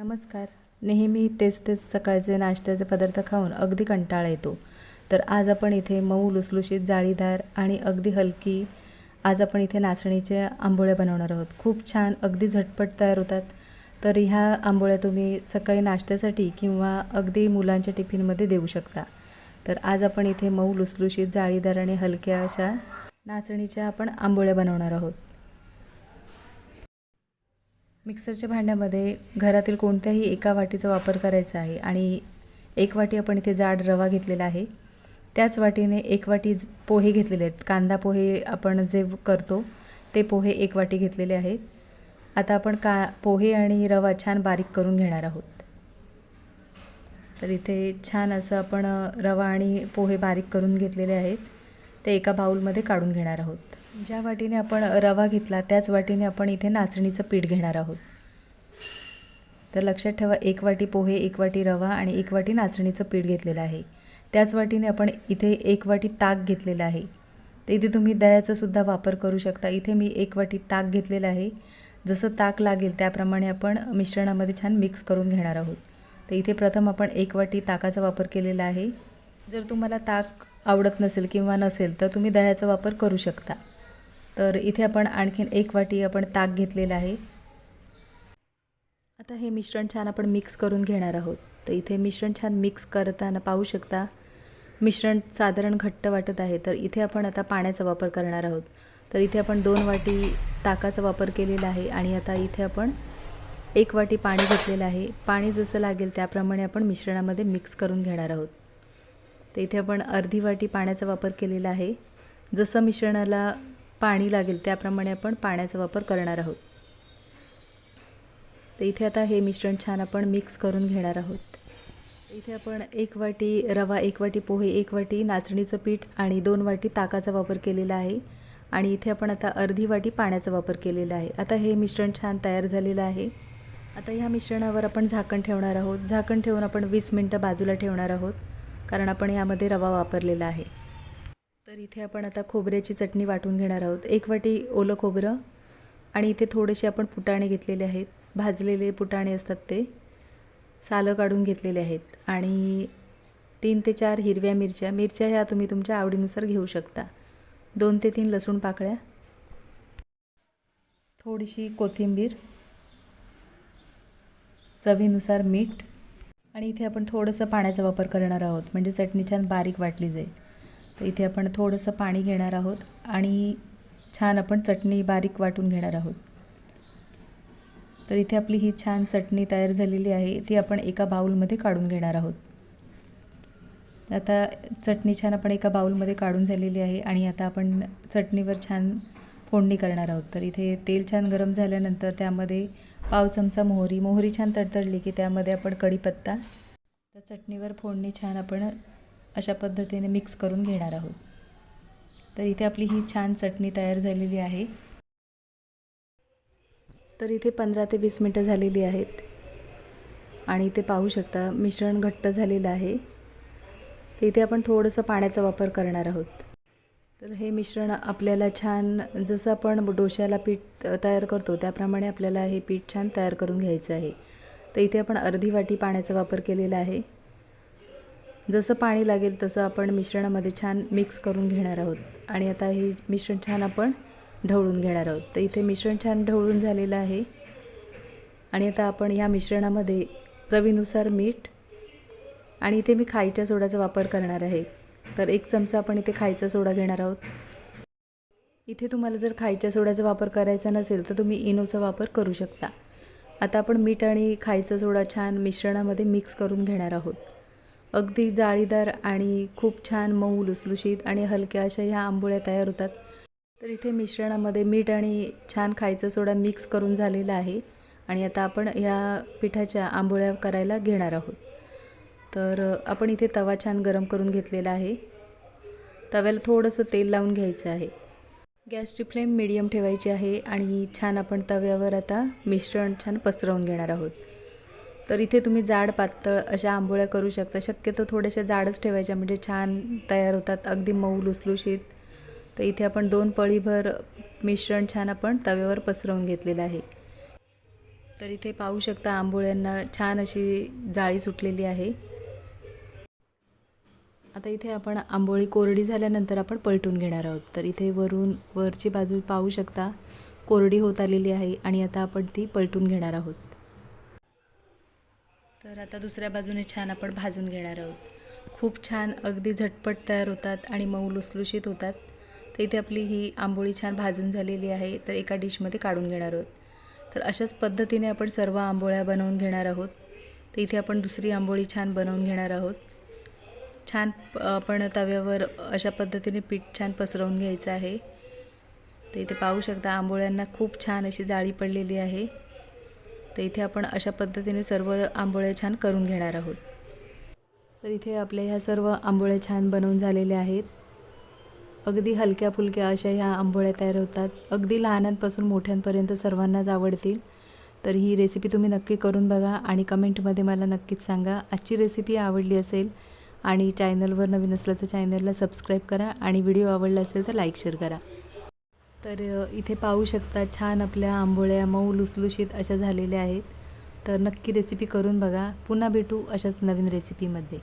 नमस्कार. नेहमी तेच तेच सकाळचे नाश्त्याचे पदार्थ खाऊन अगदी कंटाळा येतो. तर आज आपण इथे मऊ लुसलुशीत जाळीदार आणि अगदी हलकी आज आपण इथे नाचणीच्या आंबोळ्या बनवणार आहोत. खूप छान अगदी झटपट तयार होतात. तर ह्या आंबोळ्या तुम्ही सकाळी नाश्त्यासाठी किंवा अगदी मुलांच्या टिफिनमध्ये देऊ शकता. तर आज आपण इथे मऊ लुसलुशीत जाळीदार आणि हलक्या अशा नाचणीच्या आपण आंबोळ्या बनवणार आहोत. मिक्सरच्या भांड्यामध्ये घरातील कोणत्याही एका वाटीचा वापर करायचा आहे आणि एक वाटी आपण इथे जाड रवा घेतलेला आहे. त्याच वाटीने एक वाटी पोहे घेतलेले आहेत. कांदा पोहे आपण जे करतो ते पोहे एक वाटी घेतलेले आहेत. आता आपण का पोहे आणि रवा छान बारीक करून घेणार आहोत. तर इथे छान असं आपण रवा आणि पोहे बारीक करून घेतलेले आहेत. ते एका बाऊलमध्ये काढून घेणार आहोत. ज्या वाटीने आपण रवा घेतला त्याच वाटीने आपण इथे नाचणीचं पीठ घेणार आहोत. तर लक्षात ठेवा एक वाटी पोहे एक वाटी रवा आणि एक वाटी नाचणीचं पीठ घेतलेलं आहे. त्याच वाटीने आपण इथे एक वाटी ताक घेतलेलं आहे. तर इथे तुम्ही दह्याचासुद्धा वापर करू शकता. इथे मी एक वाटी ताक घेतलेलं आहे. जसं ताक लागेल त्याप्रमाणे आपण मिश्रणामध्ये छान मिक्स करून घेणार आहोत. तर इथे प्रथम आपण एक वाटी ताकाचा वापर केलेला आहे. जर तुम्हाला ताक आवडत नसेल किंवा नसेल तर तुम्ही दह्याचा वापर करू शकता. तर इथे आपण आणखीन एक वाटी आपण ताक घेतलेलं आहे. आता हे मिश्रण छान आपण मिक्स करून घेणार आहोत. तर इथे मिश्रण छान मिक्स करताना पाहू शकता मिश्रण साधारण घट्ट वाटत आहे. तर इथे आपण आता पाण्याचा वापर करणार आहोत. तर इथे आपण दोन वाटी ताकाचा वापर केलेला आहे आणि आता इथे आपण एक वाटी पाणी घेतलेलं आहे. पाणी जसं लागेल त्याप्रमाणे आपण मिश्रणामध्ये मिक्स करून घेणार आहोत. तर इथे आपण अर्धी वाटी पाण्याचा वापर केलेला आहे. जसं मिश्रणाला पाणी लागेल त्याप्रमाणे आपण पाण्याचा वापर करणार आहोत. तर इथे आता हे मिश्रण छान आपण मिक्स करून घेणार आहोत. इथे आपण एक वाटी रवा एक वाटी पोहे एक वाटी नाचणीचं पीठ आणि दोन वाटी ताकाचा वापर केलेला आहे. आणि इथे आपण आता अर्धी वाटी पाण्याचा वापर केलेला आहे. आता हे मिश्रण छान तयार झालेलं आहे. आता ह्या मिश्रणावर आपण झाकण ठेवणार आहोत. झाकण ठेवून आपण वीस मिनटं बाजूला ठेवणार आहोत. कारण आपण यामध्ये रवा वापरलेला आहे. तर इथे आपण आता खोबऱ्याची चटणी वाटून घेणार आहोत. एक वाटी ओलं खोबरं आणि इथे थोडेसे आपण फुटाणे घेतलेले आहेत. भाजलेले फुटाणे असतात ते. सालं काढून घेतलेले आहेत. आणि तीन ते चार हिरव्या मिरच्या. मिरच्या ह्या तुम्ही तुमच्या आवडीनुसार घेऊ शकता. दोन ते तीन लसूण पाकळ्या. थोडीशी कोथिंबीर. चवीनुसार मीठ. आणि इथे आपण थोडंसं पाण्याचा वापर करणार आहोत. म्हणजे चटणी छान बारीक वाटली जाईल. तर इथे आपण थोडंसं पाणी घेणार आहोत आणि छान आपण चटणी बारीक वाटून घेणार आहोत. तर इथे आपली ही छान चटणी तयार झालेली आहे ती आपण एका बाऊलमध्ये काढून घेणार आहोत. आता चटणी छान आपण एका बाऊलमध्ये काढून झालेली आहे आणि आता आपण चटणीवर छान फोडणी करणार आहोत. तर इथे तेल छान गरम झाल्यानंतर त्यामध्ये पाव चमचा मोहरी मोहरी छान तडतडली की त्यामध्ये आपण कढीपत्ता त्या चटणीवर फोडणी छान आपण अशा पद्धतीने मिक्स करून घेणार आहोत. तर इथे आपली ही छान चटणी तयार झालेली आहे. तर इथे पंधरा ते वीस मिनटं झालेली आहेत. आणि इथे पाहू शकता मिश्रण घट्ट झालेलं आहे. तर इथे आपण थोडंसं पाण्याचा वापर करणार आहोत. तर हे मिश्रण आपल्याला छान जसं आपण डोश्याला पीठ तयार करतो त्याप्रमाणे आपल्याला हे पीठ छान तयार करून घ्यायचं आहे. तर इथे आपण अर्धी वाटी पाण्याचा वापर केलेला आहे. जसं पाणी लागेल तसं आपण मिश्रणामध्ये छान मिक्स करून घेणार आहोत. आणि आता हे मिश्रण छान आपण ढवळून घेणार आहोत. तर इथे मिश्रण छान ढवळून झालेलं आहे. आणि आता आपण ह्या मिश्रणामध्ये चवीनुसार मीठ आणि इथे मी खायच्या सोड्याचा वापर करणार आहे. तर एक चमचा आपण इथे खायचा सोडा घेणार आहोत. इथे तुम्हाला जर खायच्या सोड्याचा वापर करायचा नसेल तर तुम्ही इनोचा वापर करू शकता. आता आपण मीठ आणि खायचा सोडा छान मिश्रणामध्ये मिक्स करून घेणार आहोत. अगदी जाळीदार आणि खूप छान मऊ लुसलुशीत आणि हलक्या अशा ह्या आंबोळ्या तयार होतात. तर इथे मिश्रणामध्ये मीठ आणि छान खायचा सोडा मिक्स करून झालेला आहे आणि आता आपण ह्या पिठाच्या आंबोळ्या करायला घेणार आहोत. तर आपण इथे तवा छान गरम करून घेतलेला आहे. तव्याला थोडंसं तेल लावून घ्यायचं आहे. गॅसची फ्लेम मिडियम ठेवायची आहे आणि छान आपण तव्यावर आता मिश्रण छान पसरवून घेणार आहोत. तर इथे तुम्ही जाड पातळ अशा आंबोळ्या करू शकता. शक्यतो थोड्याशा जाडच ठेवायच्या म्हणजे छान तयार होतात. अगदी मऊ लुसलुशीत. तर इथे आपण दोन पळीभर मिश्रण छान आपण तव्यावर पसरवून घेतलेलं आहे. तर इथे पाहू शकता आंबोळ्यांना छान अशी जाळी सुटलेली आहे. आता इथे आपण आंबोळी कोरडी झाल्यानंतर आपण पलटून घेणार आहोत. तर इथे वरून वरची बाजू पाहू शकता कोरडी होत आलेली आहे आणि आता आपण ती पलटून घेणार आहोत. तर आता दुसऱ्या बाजूने छान आपण भाजून घेणार आहोत. खूप छान अगदी झटपट तयार होतात आणि मऊ लुसलुशीत होतात. तर इथे आपली ही आंबोळी छान भाजून झालेली आहे. तर एका डिशमध्ये काढून घेणार आहोत. तर अशाच पद्धतीने आपण सर्व आंबोळ्या बनवून घेणार आहोत. तर इथे आपण दुसरी आंबोळी छान बनवून घेणार आहोत. छान आपण तव्यावर अशा पद्धतीने पीठ छान पसरवून घ्यायचं आहे. तर इथे पाहू शकता आंबोळ्यांना खूप छान अशी जाळी पडलेली आहे. तर इथे आपण अशा पद्धतीने सर्व आंबोळ्या छान करून घेणार आहोत. तर इथे आपल्या ह्या सर्व आंबोळ्या छान बनवून झालेल्या आहेत. अगदी हलक्या फुलक्या अशा ह्या आंबोळ्या तयार होतात. अगदी लहानांपासून मोठ्यांपर्यंत सर्वांनाच आवडतील. तर ही रेसिपी तुम्ही नक्की करून बघा आणि कमेंटमध्ये मला नक्कीच सांगा. आजची रेसिपी आवडली असेल आणि चॅनलवर नवीन असलं तर चॅनलला सबस्क्राईब करा आणि व्हिडिओ आवडला असेल तर लाईक शेअर करा. तर इथे पाहू शकता छान आपल्या आंबोळ्या मऊ लुसलुशीत अशा झालेल्या आहेत. तर नक्की रेसिपी करून बघा. पुन्हा भेटू अशाच नवीन रेसिपीमध्ये